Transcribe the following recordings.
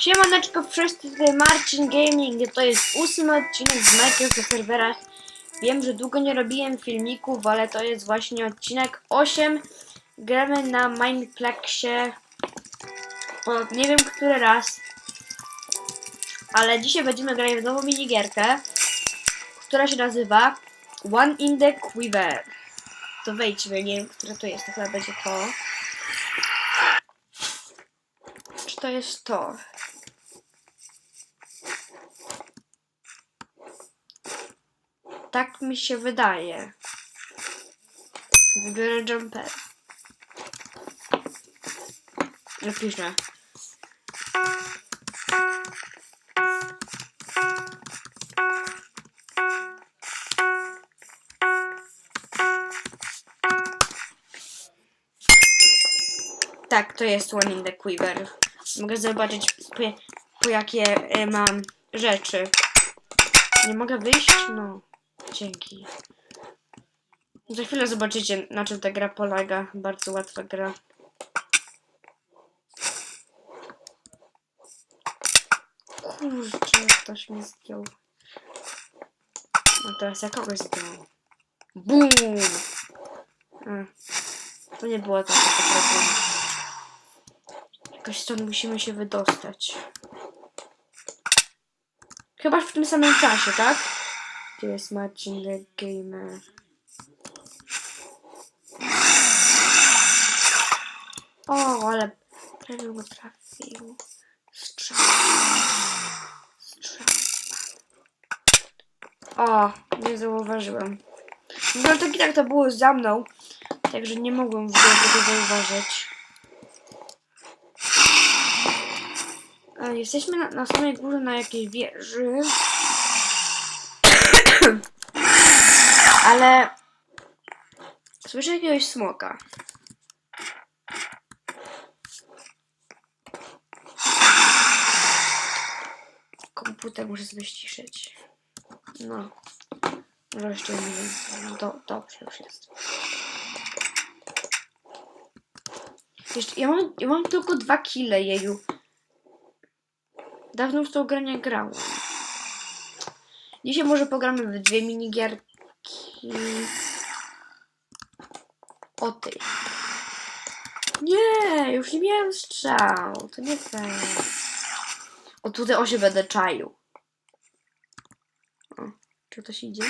Siemaneczko wszyscy, tutaj Marcin Gaming, to jest ósmy odcinek z Minecraft na serwerach. Wiem, że długo nie robiłem filmików, ale to jest właśnie odcinek 8. Gramy na Mineplexie, po nie wiem który raz. Ale dzisiaj będziemy grać w nową minigierkę, która się nazywa One in the Quiver. To wejdźmy, nie wiem, które to jest, to chyba będzie to. Czy to jest to? Tak mi się wydaje. Wybiorę jumper. Napiszę. Tak, to jest One in the Quiver. Mogę zobaczyć po, po jakie e, mam rzeczy. Nie mogę wyjść? No. Dzięki. Za chwilę zobaczycie, na czym ta gra polega. Bardzo łatwa gra. Kurczę, ktoś mi zdjął. No teraz ja kogoś zdjął. BUM! To nie było prostu. Jakoś stąd musimy się wydostać. Chyba w tym samym czasie, tak? Gdzie jest Marcin the Gamer? O, ale prawie go trafił. Strzał. Strzał. O, nie zauważyłem. No tak i tak to było za mną, także nie mogłem w ogóle tego zauważyć. E, Jesteśmy na, na samej górze na jakiejś wieży. Ale słyszę jakiegoś smoka. Komputer muszę sobie ściszyć. No. Może jeszcze nie wiem. No do, dobrze już jest. Jeszcze, ja, mam, ja mam tylko dwa kile, jeju. Dawno w tą grę nie grałem. Dzisiaj może pogramy w dwie minigierki. O ty. Nie, już nie miałem strzał. To nie fair. O tutaj o się będę czaił. O, czy ktoś idzie?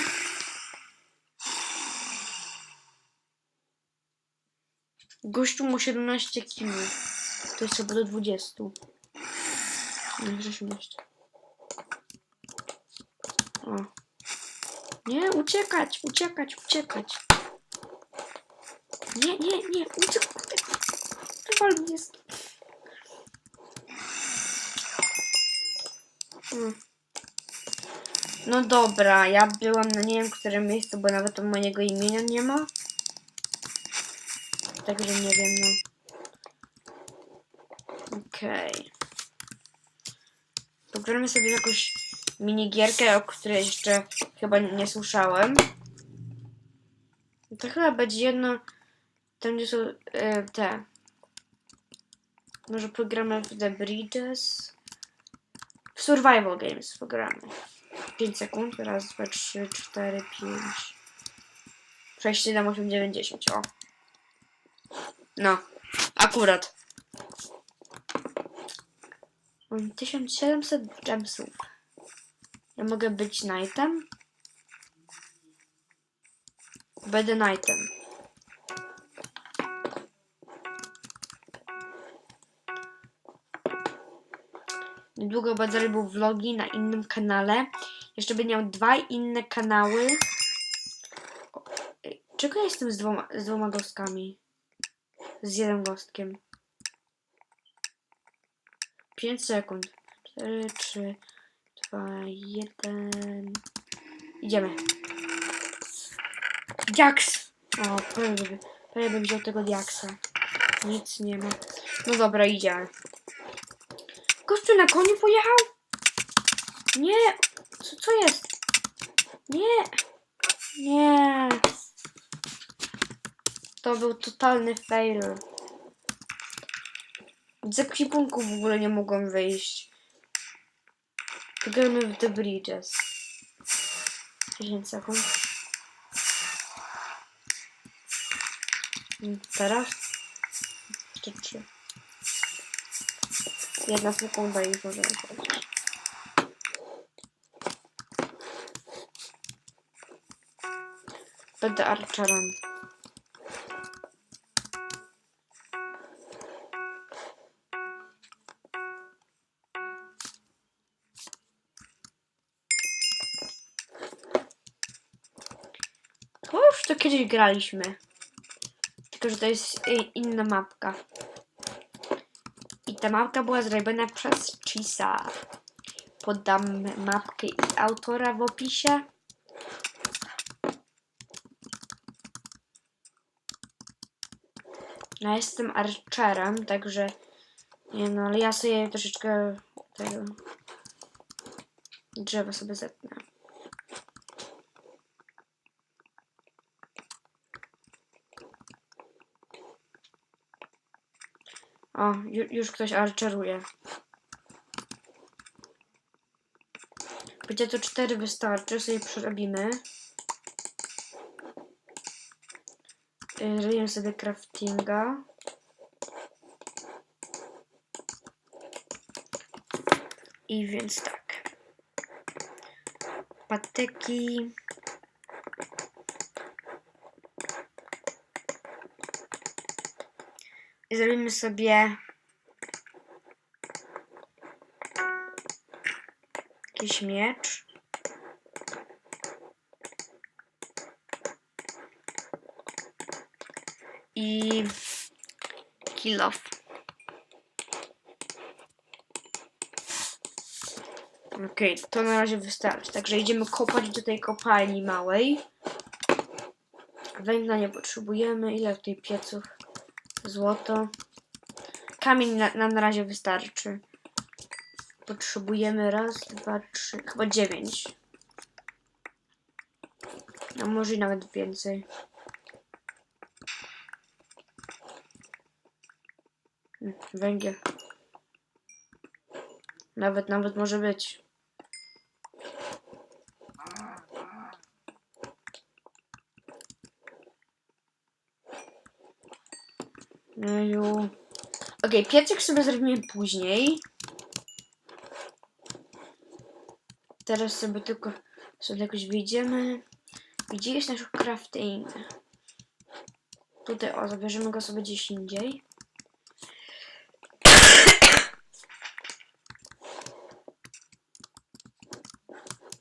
Gościu ma 17 kg. To jest chyba do 20. Nie, 18. O. Nie, uciekać, uciekać, uciekać. Nie, nie, nie, uciekać. Wywal mnie stąd. Mm. No dobra, ja byłam na nie wiem którym miejscu, bo nawet mojego imienia nie ma. Także nie wiem, no. Okej. Pogramy sobie jakąś minigierkę, o której jeszcze chyba nie słyszałem. To chyba będzie jedno, tam gdzie są e, te. Może pogramy w The Bridges. W Survival Games pogramy. 5 sekund. Raz, dwa, trzy, cztery, pięć. 6, 7, 8, 9, 10. O. No. Akurat. Mam 1700 gemsów. Ja mogę być knightem? Będę knightem. Niedługo będę robił vlogi na innym kanale. Jeszcze będę miał dwa inne kanały. Czego ja jestem z dwoma, z dwoma gostkami? Z jednym gostkiem. 5 sekund. 4, 3, 2, 1. Idziemy. Diaks! O, prawie bym wziął tego diaksa. Nic nie ma. No dobra, idziemy. Gościu na koniu pojechał? Nie! Co, co jest? Nie! Nie! To był totalny fail. Z ekwipunku w ogóle nie mogłem wyjść. Gramy w The Bridges. 10 sekund. Teraz? Jeszcze 3. Jedna sekunda i możemy powiedzieć. Będę archerem. Chyba już to kiedyś graliśmy. Tylko, że to jest y, inna mapka. I ta mapka była zrobiona przez Chisa. Podam mapkę i autora w opisie. Ja jestem archerem, także nie no, ale ja sobie troszeczkę tego drzewa sobie zetnę. O, ju, już ktoś archeruje. Będzie to cztery wystarczy, sobie przerobimy. Y, Robimy sobie craftinga. I więc tak. Patyki. I zrobimy sobie jakiś miecz. I kill off. Okej, to na razie wystarczy. Także idziemy kopać do tej kopalni małej. Węgla nie potrzebujemy. Ile tutaj pieców? Złoto. Kamień na, na razie wystarczy. Potrzebujemy raz, dwa, trzy, chyba dziewięć. A może i nawet więcej. Mm, Węgiel. Nawet, nawet może być. Jeju. Okej, piecyk sobie zrobimy później. Teraz sobie tylko sobie jakoś wyjdziemy. Gdzie jest nasz crafting? Tutaj, o, zabierzemy go sobie gdzieś indziej.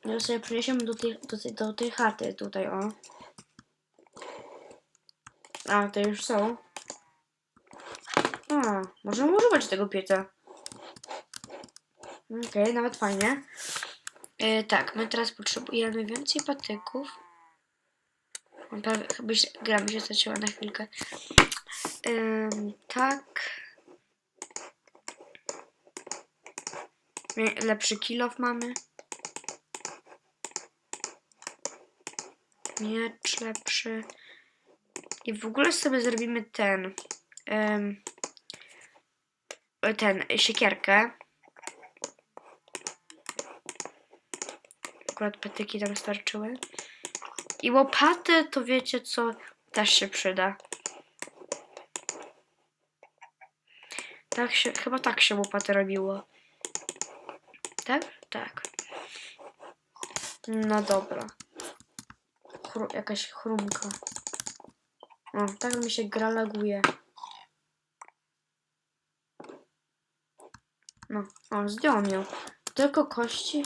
Ja sobie przeniesiemy do tej, do, tej, do tej chaty tutaj, o. A, to już są. A, możemy używać tego pieca. Okej, nawet fajnie. E, tak, my teraz potrzebujemy więcej patyków. On prawie, chyba się, gra mi się zaczęła na chwilkę. Tak. Lepszy kilof mamy. Miecz lepszy. I w ogóle sobie zrobimy ten. Ym, ten, siekierkę. Akurat patyki tam starczyły. I łopatę to wiecie co, też się przyda. Tak się, chyba tak się łopatę robiło. Tak? Tak. No dobra. Chru, jakaś chrumka. O, tak mi się gra laguje. No, o, zdjąłem ją. Tylko kości.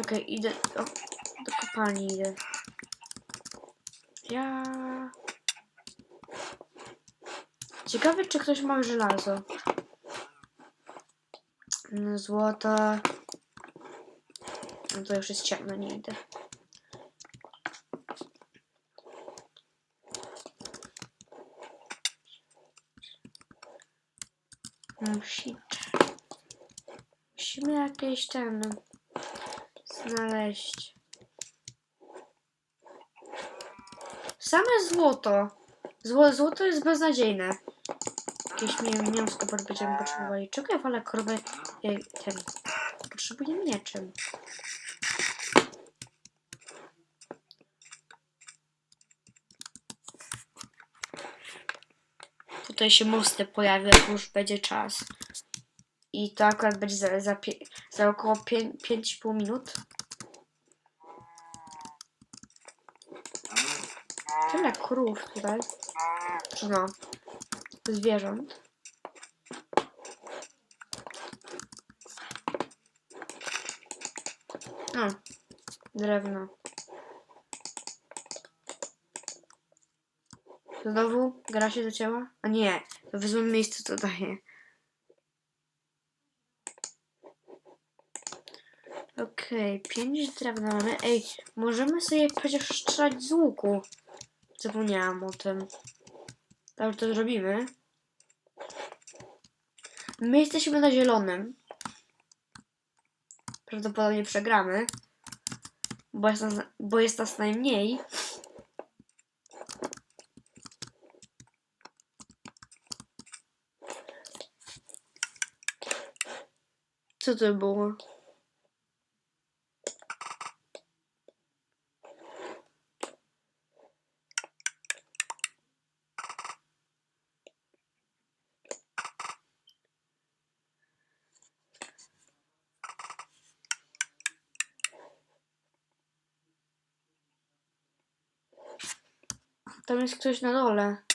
Okej, idę. O, do kopalni idę. Ja. Ciekawe, czy ktoś ma żelazo. Złoto. No to już jest ciemno, nie idę. Musi. Musimy jakieś ten znaleźć. Same złoto. Zło, złoto jest beznadziejne. Jakieś mi- mięsko będziemy potrzebowali. Czego ja wolę krowę? Ej, ten. potrzebuję mieczem. Tutaj się mosty pojawią, już będzie czas. I to akurat będzie za, za, za około 5,5 minut. Tyle krów tutaj. No, zwierząt. O, drewno. Znowu gra się zacięła? A nie, to w złym miejscu to daje. Okej, pięć drewna mamy. Ej, możemy sobie przecież strzelać z łuku. Zapomniałam o tym. Ale to zrobimy. My jesteśmy na zielonym. Prawdopodobnie przegramy. Bo jest nas, bo jest nas najmniej. Co to było? Tam jest ktoś na dole.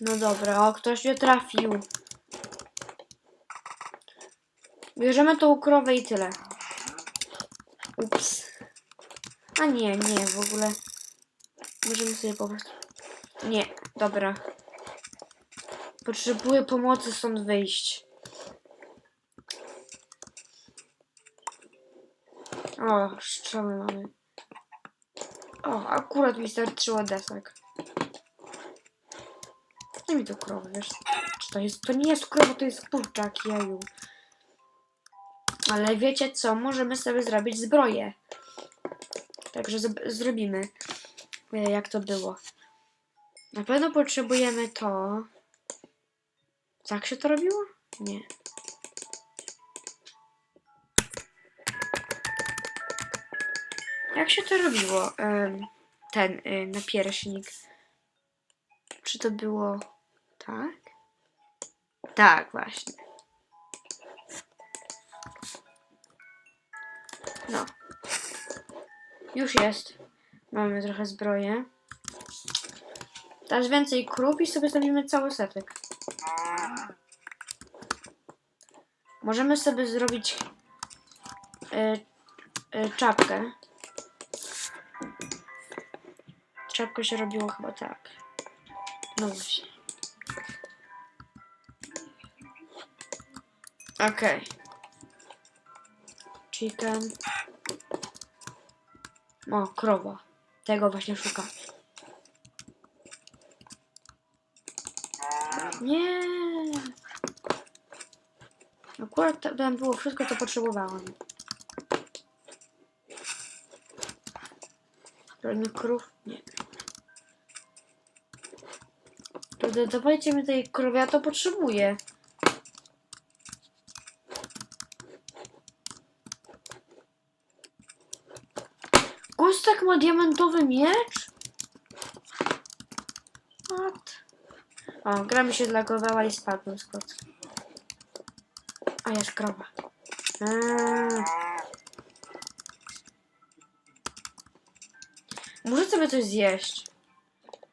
No dobra, o, ktoś nie trafił. Bierzemy tą krowę i tyle. Ups. A nie, nie, w ogóle. Możemy sobie po prostu... Nie, dobra. Potrzebuję pomocy stąd wyjść. O, strzały mamy. O, akurat mi starczyło desek. Daj mi tu krowę, wiesz? Czy to jest... To nie jest krowa, to jest kurczak, jeju. Ale wiecie co? Możemy sobie zrobić zbroję. Także zrobimy. e, Jak to było. Na pewno potrzebujemy to. Tak się to robiło? Nie. Jak się to robiło? Ten y, napierśnik. Czy to było tak? Tak, właśnie. No. Już jest. Mamy trochę zbroję. Teraz więcej krów i sobie zrobimy cały setek. Możemy sobie zrobić e, e, czapkę. Czapkę się robiło chyba tak. No właśnie. Okej. Chicken. O, krowa. Tego właśnie szukam. Nie. Akurat tam było wszystko, co potrzebowałam. Żadnych krów? Nie. Dawajcie mi tej krowy, ja to potrzebuję. Gustak ma diamentowy miecz? What? O, gra mi się zlagowała i spadłem z kocka. A jest krowa. Eee. Muszę sobie coś zjeść.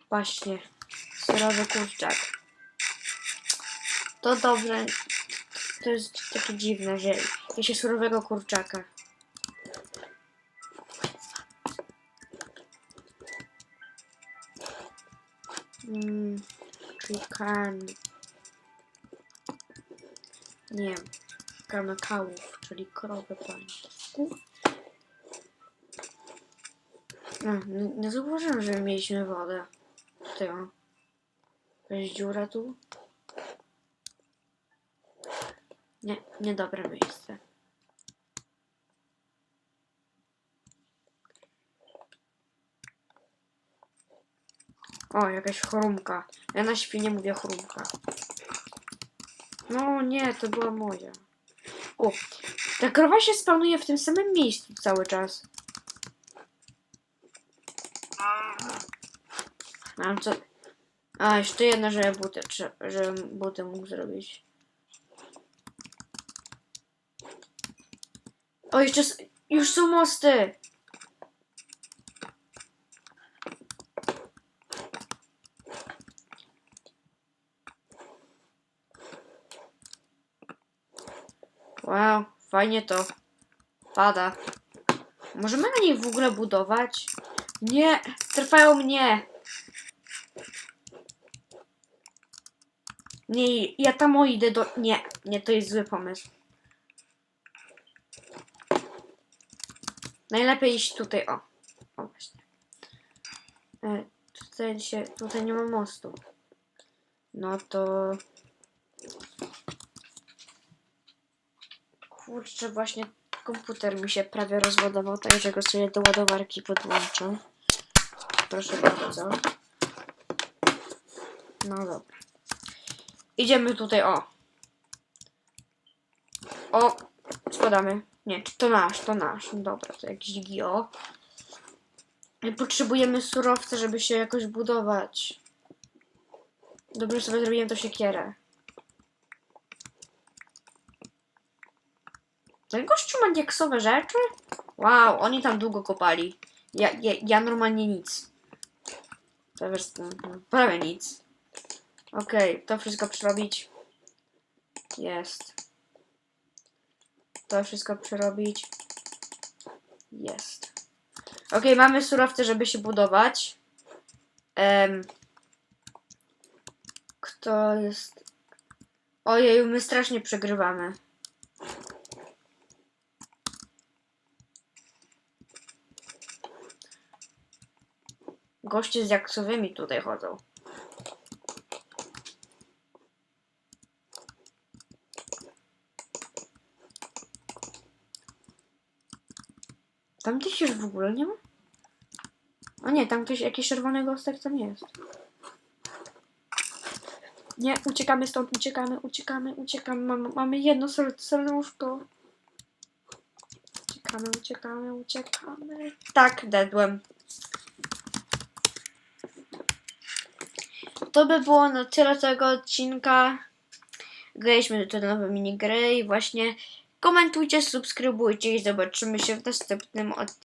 Właśnie. Serowy kurczak. To dobrze. To jest takie dziwne, że je się surowego kurczaka. Mm, chicken. Nie. Kanakałów, czyli krowy angielsku. No, nie, nie zauważyłem, że mieliśmy wodę. Tutaj o. Jakaś dziura tu? Nie, niedobre miejsce. O, jakaś chrumka. Ja na świnie mówię chrumka. No nie, to była moja. O, ta krowa się spełnuje w tym samym miejscu cały czas. Mam co... A, jeszcze jedna, że buty, że buty mógł zrobić. O, jeszcze już są mosty! Wow, fajnie to pada. Możemy na nich w ogóle budować? Nie, trwają mnie. Nie, ja tam idę do... Nie, nie, to jest zły pomysł. Najlepiej iść tutaj, o. O, właśnie. E, tutaj się, tutaj nie ma mostu. No to... Kurczę, właśnie komputer mi się prawie rozładował, także go sobie do ładowarki podłączę. Proszę bardzo. No dobra. Idziemy tutaj, o. O, spadamy. Nie, to nasz, to nasz. Dobra, to jakiś gio. Potrzebujemy surowce, żeby się jakoś budować. Dobrze sobie zrobiłem to siekierę. Ten gościu ma diaksowe rzeczy? Wow, oni tam długo kopali. Ja, ja, ja normalnie nic. Prawie nic. Okej, to wszystko przerobić. Jest. To wszystko przerobić. Jest. Okej, mamy surowce, żeby się budować. Em, kto jest... Ojej, my strasznie przegrywamy. Goście z jaksowymi tutaj chodzą. Tam gdzieś już w ogóle nie ma? O nie, tam ktoś, jakiś czerwony gostek tam jest. Nie, uciekamy stąd, uciekamy, uciekamy, uciekamy. Mamy, mamy jedno ser- serduszko. Uciekamy, uciekamy, uciekamy. Tak, dedłem. To by było na tyle tego odcinka. Graliśmy te nowe minigry i właśnie komentujcie, subskrybujcie i zobaczymy się w następnym odcinku.